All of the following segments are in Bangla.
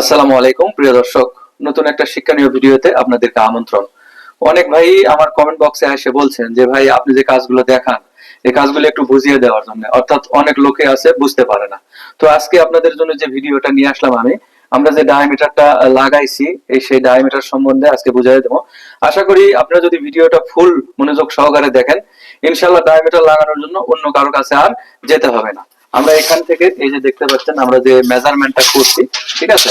আসসালামু আলাইকুম, প্রিয় দর্শক। নতুন একটা শিক্ষণীয় ভিডিওতে আপনাদেরকে আমন্ত্রণ। অনেক ভাই আমার কমেন্ট বক্সে এসে বলছেন যে, ভাই, আপনি যে কাজগুলো দেখান, এই কাজগুলো একটু বুঝিয়ে দেওয়ার জন্য। অর্থাৎ অনেক লোকে আছে, বুঝতে পারে না। তো আজকে আপনাদের জন্য যে ভিডিওটা নিয়ে আসলাম আমি, আমরা যে ডায়ামিটারটা লাগাইছি, এই সেই ডায়ামিটার সম্বন্ধে আজকে বুঝিয়ে দেবো। আশা করি আপনারা যদি ভিডিওটা ফুল মনোযোগ সহকারে দেখেন ইনশাল্লাহ ডায়ামিটার লাগানোর জন্য অন্য কারও কাছে আর যেতে হবে না। আমরা এখান থেকে এই যে দেখতে পাচ্ছেন, আমরা যে মেজারমেন্টটা করছি, ঠিক আছে?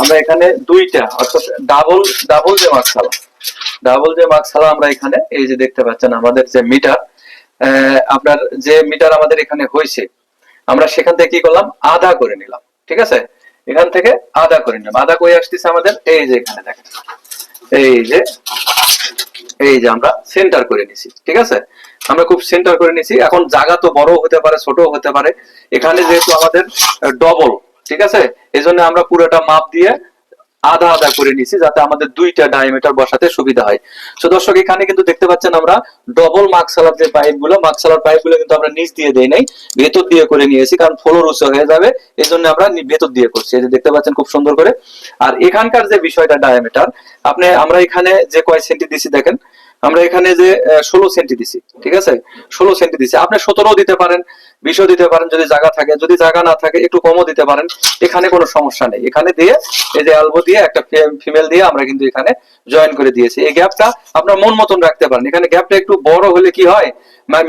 আমরা এখানে দুইটা, অর্থাৎ ডাবল ডাবল যে মার্কশালা ডাবল যে মার্কশালা আমরা এখানে এই যে দেখতে পাচ্ছেন, আমাদের যে মিটার আপনার যে মিটার আমাদের এখানে হয়েছে, আমরা সেখান থেকে কি করলাম? আধা করে নিলাম, ঠিক আছে? এখান থেকে আধা করে নিলাম। আধা করে আসতেছে আমাদের? এই যে এখানে দেখেন। এই যে এই যে আমরা সেন্টার করে নিছি, ঠিক আছে? আমরা খুব সেন্টার করে নিছি। এখন জায়গা তো বড় হতে পারে ছোট হতে পারে। এখানে যেহেতু আমাদের ডবল ঠিক আছে? এই জন্য আমরা পুরোটা মাপ দিয়ে আধা আধা করে নিছি যাতে আমাদের দুইটা ডায়ামিটার বসাতে সুবিধা হয়। তো দর্শক, এখানে কিন্তু দেখতে পাচ্ছেন আমরা ডবল মার্কসালার যে পাইপগুলো মার্কসালার পাইপগুলো কিন্তু আমরা নিচ দিয়ে দেই নাই, ভেতর দিয়ে করে নিয়েছি কারণ ফ্লোর উঁচু হয়ে যাবে এই জন্য আমরা ভেতর দিয়ে করছি। এই যে দেখতে পাচ্ছেন খুব সুন্দর করে। আর এখানকার যে বিষয়টা ডায়ামিটার আপনি, আমরা এখানে যে কয় সেন্টি দিছি দেখেন, আমরা এখানে যে ষোলো সেন্টি দিছি, ঠিক আছে? ষোলো সেন্টি দিছি। আপনি সতেরো দিতে পারেন বিশও দিতে পারেন, যদি জায়গা থাকে। যদি জায়গা না থাকে, একটু কমও দিতে পারেন। এখানে কোনো সমস্যা নেই। এখানে দিয়ে এই যে অ্যালবো দিয়ে একটা ফিমেল দিয়ে আমরা কিন্তু এখানে জয়েন করে দিয়েছি। এই গ্যাপটা আপনার মন মতন রাখতে পারেন। এখানে গ্যাপটা একটু বড় হলে কি হয়?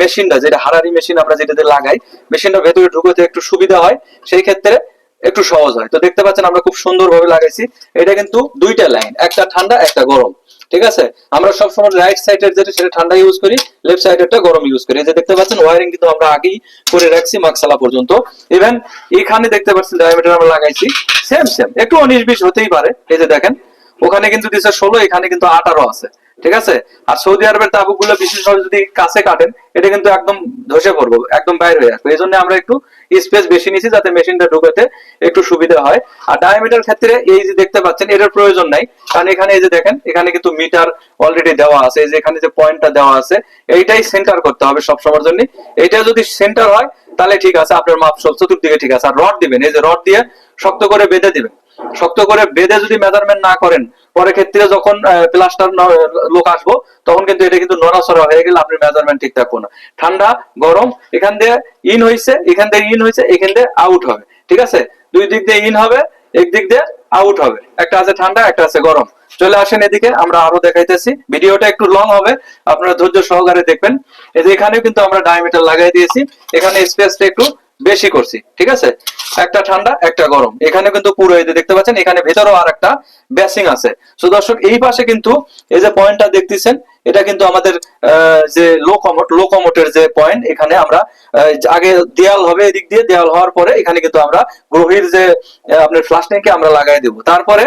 মেশিনটা যেটা হারারি মেশিন আমরা যেটাতে লাগাই মেশিনটা ভেতরে ঢুকোতে একটু সুবিধা হয়। সেই ক্ষেত্রে একটু সহজ হয়। তো দেখতে পাচ্ছেন আমরা খুব সুন্দরভাবে লাগাইছি। এটা কিন্তু দুইটা লাইন একটা ঠান্ডা, একটা গরম। ঠিক আছে? আমরা সবসময় রাইট সাইডের যেটা, সেটা ঠান্ডা ইউজ করি লেফট সাইডেরটা গরম ইউজ করি। যে দেখতে পাচ্ছেন ওয়ারিং কিন্তু আমরা আগেই করে রাখছি মাকসালা পর্যন্ত। ইভেন এখানে দেখতে পাচ্ছেন ডায়ামিটার আমরা লাগাইছি সেম সেম একটু উনিশ বিশ হতেই পারে। এই যে দেখেন, ওখানে কিন্তু দিছে ষোলো, এখানে কিন্তু আঠারো আছে। ঠিক আছে? আর সৌদি আরবের তাবুকগুলো বিশেষভাবে যদি কাছে কাটেন, এটা কিন্তু একদম ধসে পড়ব, একদম বাইরে হয়ে আসবে। এই জন্য আমরা একটু স্পেস বেশি নিছি যাতে মেশিনটা ঢুকাতে একটু সুবিধা হয়। আর ডায়ামিটার ক্ষেত্রে এই যে দেখতে পাচ্ছেন, এটার প্রয়োজন নাই। কারণ এখানে এই যে দেখেন, এখানে কিন্তু মিটার অলরেডি দেওয়া আছে। এই যে এখানে যে পয়েন্টটা দেওয়া আছে, এইটাই সেন্টার করতে হবে সব সময়ের জন্য। এটা যদি সেন্টার হয়, তাহলে ঠিক আছে, আপনার মাপ সব চতুর্দিকে ঠিক আছে। আর রড দিবেন, এই যে রড দিয়ে শক্ত করে বেঁধে দিবেন। শক্ত করে বেঁধে যদি মেজারমেন্ট না করেন, পরে ক্ষেত্রে যখন প্লাস্টার লোক আসব, তখন কিন্তু এটা কিন্তু নড়াচড়া হয়ে গেলে আপনি মেজারমেন্ট ঠিক থাকব না। ঠান্ডা, গরম, এখান দিয়ে ইন হয়েছে এখান দিয়ে ইন হয়েছে এখান দিয়ে আউট হবে, ঠিক আছে? দুই দিক দিয়ে ইন হবে, এক দিক দিয়ে আউট হবে। একটা আছে ঠান্ডা, একটা আছে গরম। চলে আসেন এদিকে, আমরা আরও দেখাইতেছি। ভিডিওটা একটু লং হবে, আপনারা ধৈর্য সহকারে দেখবেন। এই যে এখানেও কিন্তু আমরা ডায়ামিটার লাগাই দিয়েছি। এখানে স্পেসটা একটু বেশি করছি, ঠিক আছে? একটা ঠান্ডা, একটা গরম। এখানে কিন্তু পুরো এই দেখতে পাচ্ছেন, এখানে ভেতরেও আর একটা ব্যাসিং আছে। তো দর্শক, এই পাশে কিন্তু এই যে পয়েন্টটা দেখতেছেন, এটা কিন্তু আমাদের যে লোকমোট লোকমোটের যে পয়েন্ট এখানে আমরা আগে দেয়াল হবে এদিক দিয়ে, দেয়াল হওয়ার পরে এখানে কিন্তু আমরা গ্রহীর যে আপনার ফ্লাশ ট্যাঙ্কে আমরা লাগাই দেব। তারপরে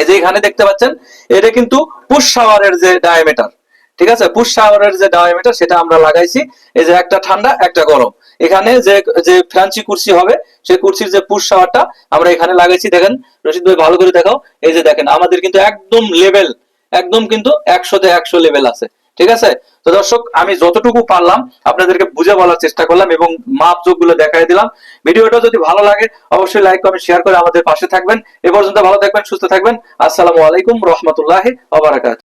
এই যে এখানে দেখতে পাচ্ছেন, এটা কিন্তু পুশ শাওয়ারের যে ডায়ামিটার ঠিক আছে? পুশ শাওয়ারের যে ডায়ামিটার সেটা আমরা লাগাইছি। এই যে একটা ঠান্ডা, একটা গরম। এখানে যে যে ফ্যান্সি কুর্সি হবে, সেই কুর্সির যে পুশ শাওয়ারটা আমরা এখানে লাগাইছি। দেখেন, রশিদ ভাই ভালো করে দেখাও। এই যে দেখেন, আমাদের কিন্তু একদম লেভেল একদম কিন্তু একশোতে একশো লেভেল আছে। ঠিক আছে? তো দর্শক, আমি যতটুকু পারলাম, আপনাদেরকে বুঝে বলার চেষ্টা করলাম এবং মাপগুলো দেখাই দিলাম। ভিডিওটা যদি ভালো লাগে, অবশ্যই লাইক কমেন্ট শেয়ার করে আমাদের পাশে থাকবেন। এ পর্যন্ত ভালো থাকবেন, সুস্থ থাকবেন। আসসালামু আলাইকুম, রহমতুল্লাহ ওবারাকাত